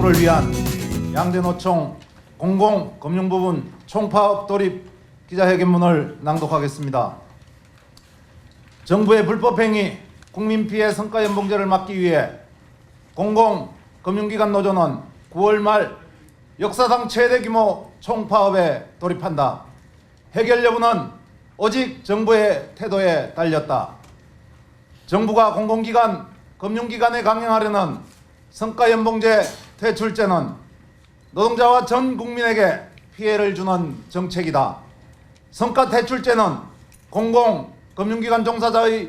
확보를 위한 양대노총 공공금융부문 총파업 돌입 기자회견문을 낭독하겠습니다. 정부의 불법행위 국민 피해 성과연봉제를 막기 위해 공공금융기관 노조는 9월 말 역사상 최대 규모 총파업에 돌입한다. 해결 여부는 오직 정부의 태도에 달렸다. 정부가 공공기관, 금융기관에 강행하려는 성과연봉제 퇴출제는 노동자와 전 국민에게 피해를 주는 정책이다. 성과 퇴출제는 공공, 금융기관 종사자의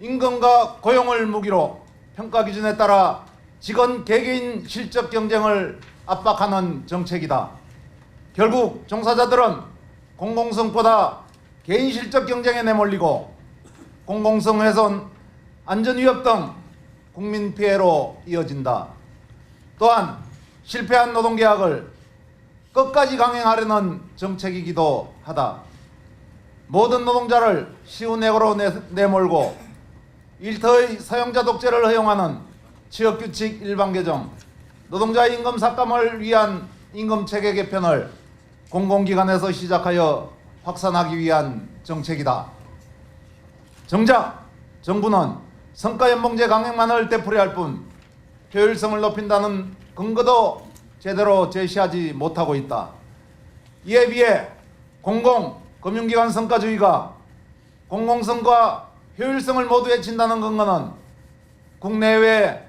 임금과 고용을 무기로 평가 기준에 따라 직원 개개인 실적 경쟁을 압박하는 정책이다. 결국 종사자들은 공공성보다 개인 실적 경쟁에 내몰리고 공공성 훼손, 안전 위협 등 국민 피해로 이어진다. 또한 실패한 노동계약을 끝까지 강행하려는 정책이기도 하다. 모든 노동자를 쉬운 액으로 내, 내몰고 일터의 사용자 독재를 허용하는 취업규칙 일반 개정, 노동자 임금 삭감을 위한 임금 체계 개편을 공공기관에서 시작하여 확산하기 위한 정책이다. 정작 정부는 성과연봉제 강행만을 되풀이할 뿐 효율성을 높인다는 근거도 제대로 제시하지 못하고 있다. 이에 비해 공공 금융기관 성과주의가 공공성과 효율성을 모두 해친다는 근거는 국내외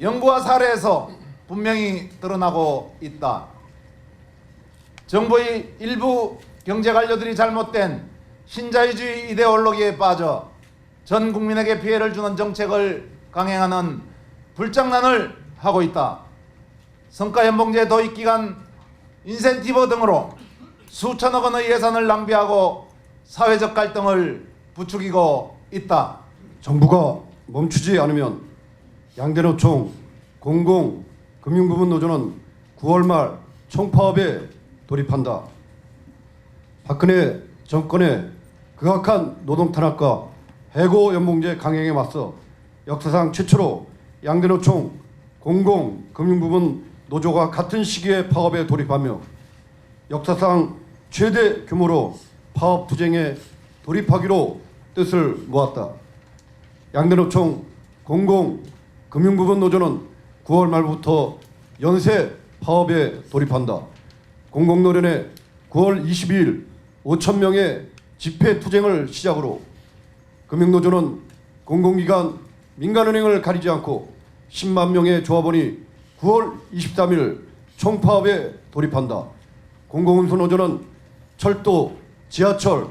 연구와 사례에서 분명히 드러나고 있다. 정부의 일부 경제 관료들이 잘못된 신자유주의 이데올로기에 빠져 전 국민에게 피해를 주는 정책을 강행하는 불장난을 하고 있다. 성과 연봉제 도입 기간 인센티브 등으로 수천억 원의 예산을 낭비하고 사회적 갈등을 부추기고 있다. 정부가 멈추지 않으면 양대노총 공공 금융부문 노조는 9월 말 총파업에 돌입한다. 박근혜 정권의 극악한 노동 탄압과 해고 연봉제 강행에 맞서 역사상 최초로 양대노총 공공 금융부문 노조가 같은 시기에 파업에 돌입하며 역사상 최대 규모로 파업 투쟁에 돌입하기로 뜻을 모았다. 양대노총 공공 금융부문 노조는 9월 말부터 연쇄 파업에 돌입한다. 공공노련에 9월 22일 5천 명의 집회 투쟁을 시작으로 금융노조는 공공기관 민간은행을 가리지 않고 10만 명의 조합원이 9월 23일 총파업에 돌입한다. 공공운수노조는 철도, 지하철,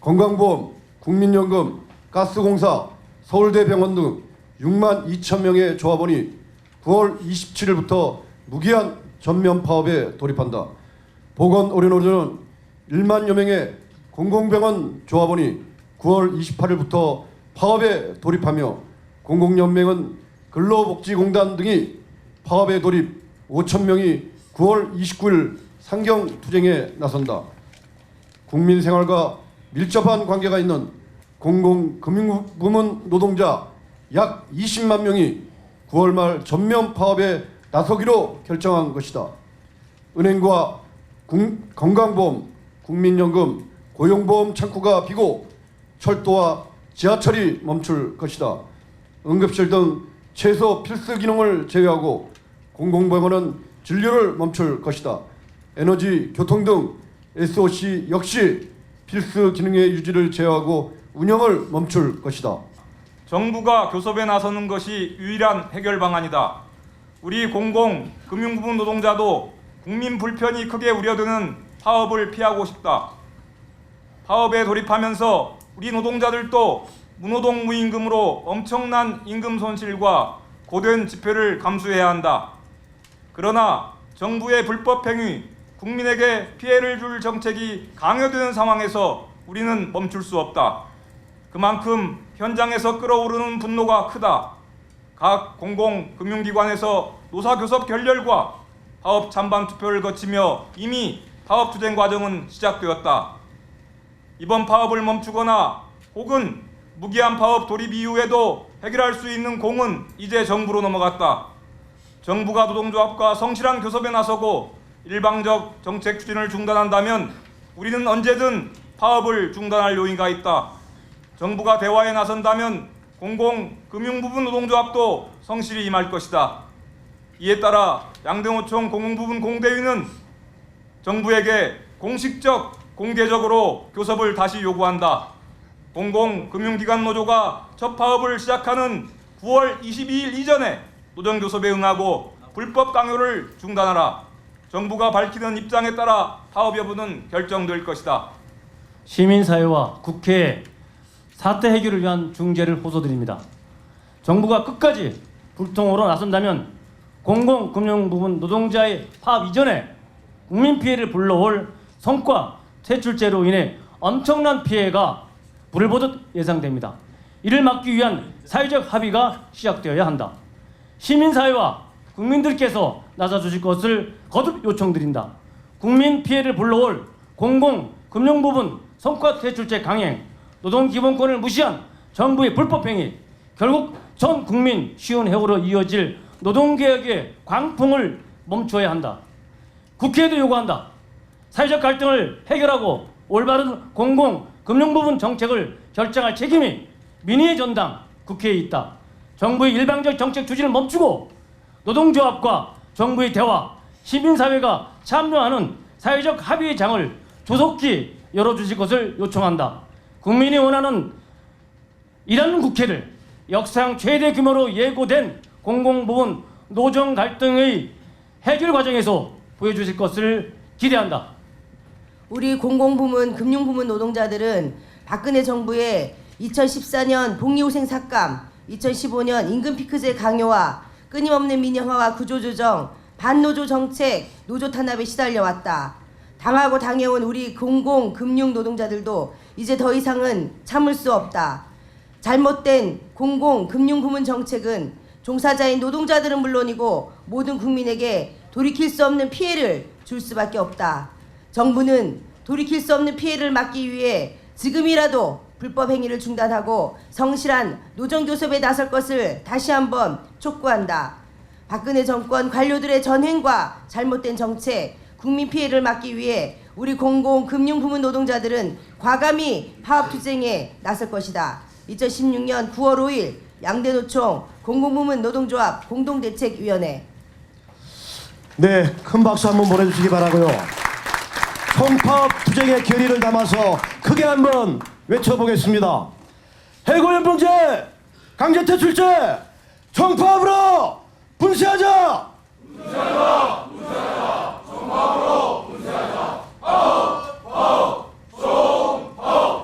건강보험, 국민연금, 가스공사, 서울대병원 등 6만 2천 명의 조합원이 9월 27일부터 무기한 전면 파업에 돌입한다. 보건의료노조는 1만여 명의 공공병원 조합원이 9월 28일부터 파업에 돌입하며 공공연맹은 근로복지공단 등이 파업에 돌입 5천 명이 9월 29일 상경 투쟁에 나선다. 국민 생활과 밀접한 관계가 있는 공공금융부문 노동자 약 20만 명이 9월 말 전면 파업에 나서기로 결정한 것이다. 은행과 국- 건강보험, 국민연금, 고용보험 창구가 비고 철도와 지하철이 멈출 것이다. 응급실 등 최소 필수 기능을 제외하고 공공병원은 진료를 멈출 것이다. 에너지, 교통 등 SOC 역시 필수 기능의 유지를 제외하고 운영을 멈출 것이다. 정부가 교섭에 나서는 것이 유일한 해결 방안이다. 우리 공공 금융부문 노동자도 국민 불편이 크게 우려되는 파업을 피하고 싶다. 파업에 돌입하면서 우리 노동자들도 무노동 무임금으로 엄청난 임금 손실과 고된 지표를 감수해야 한다. 그러나 정부의 불법 행위, 국민에게 피해를 줄 정책이 강요되는 상황에서 우리는 멈출 수 없다. 그만큼 현장에서 끓어오르는 분노가 크다. 각 공공금융기관에서 노사교섭 결렬과 파업 찬반 투표를 거치며 이미 파업 투쟁 과정은 시작되었다. 이번 파업을 멈추거나 혹은 무기한 파업 돌입 이후에도 해결할 수 있는 공은 이제 정부로 넘어갔다. 정부가 노동조합과 성실한 교섭에 나서고 일방적 정책 추진을 중단한다면 우리는 언제든 파업을 중단할 요인가 있다. 정부가 대화에 나선다면 공공 금융 부분 노동조합도 성실히 임할 것이다. 이에 따라 양등호총 공공부분 공대위는 정부에게 공식적 공개적으로 교섭을 다시 요구한다. 공공금융기관 노조가 첫 파업을 시작하는 9월 22일 이전에 노정교섭에 응하고 불법 강요를 중단하라. 정부가 밝히는 입장에 따라 파업 여부는 결정될 것이다. 시민사회와 국회에 사태 해결을 위한 중재를 호소드립니다. 정부가 끝까지 불통으로 나선다면 공공금융 부분 노동자의 파업 이전에 국민 피해를 불러올 성과 퇴출제로 인해 엄청난 피해가 불을 보듯 예상됩니다. 이를 막기 위한 사회적 합의가 시작되어야 한다. 시민사회와 국민들께서 나서주실 것을 거듭 요청드린다. 국민 피해를 불러올 공공 금융 부분 성과 퇴출제 강행, 노동 기본권을 무시한 정부의 불법 행위, 결국 전 국민 쉬운 해고로 이어질 노동 개혁의 광풍을 멈춰야 한다. 국회에도 요구한다. 사회적 갈등을 해결하고 올바른 공공 금융 부분 정책을 결정할 책임이 민의의 전당 국회에 있다. 정부의 일방적 정책 추진을 멈추고 노동조합과 정부의 대화, 시민사회가 참여하는 사회적 합의의 장을 조속히 열어주실 것을 요청한다. 국민이 원하는 이런 국회를 역사상 최대 규모로 예고된 공공부문 노정 갈등의 해결 과정에서 보여주실 것을 기대한다. 우리 공공부문, 금융부문 노동자들은 박근혜 정부의 2014년 복리후생 삭감, 2015년 임금피크제 강요와 끊임없는 민영화와 구조조정, 반노조 정책, 노조 탄압에 시달려 왔다. 당하고 당해온 우리 공공, 금융 노동자들도 이제 더 이상은 참을 수 없다. 잘못된 공공, 금융 부문 정책은 종사자인 노동자들은 물론이고 모든 국민에게 돌이킬 수 없는 피해를 줄 수밖에 없다. 정부는 돌이킬 수 없는 피해를 막기 위해 지금이라도 불법 행위를 중단하고 성실한 노정 교섭에 나설 것을 다시 한번 촉구한다. 박근혜 정권 관료들의 전횡과 잘못된 정책, 국민 피해를 막기 위해 우리 공공 금융 부문 노동자들은 과감히 파업 투쟁에 나설 것이다. 2016년 9월 5일 양대 노총 공공부문 노동조합 공동대책위원회 네, 큰 박수 한번 보내주시기 바라고요. 공파업 투쟁의 결의를 담아서 크게 한번 외쳐보겠습니다. 해고연봉제 강제 퇴출제 총파업으로 분쇄하자. 분쇄하자. 분쇄하자. 총파업으로.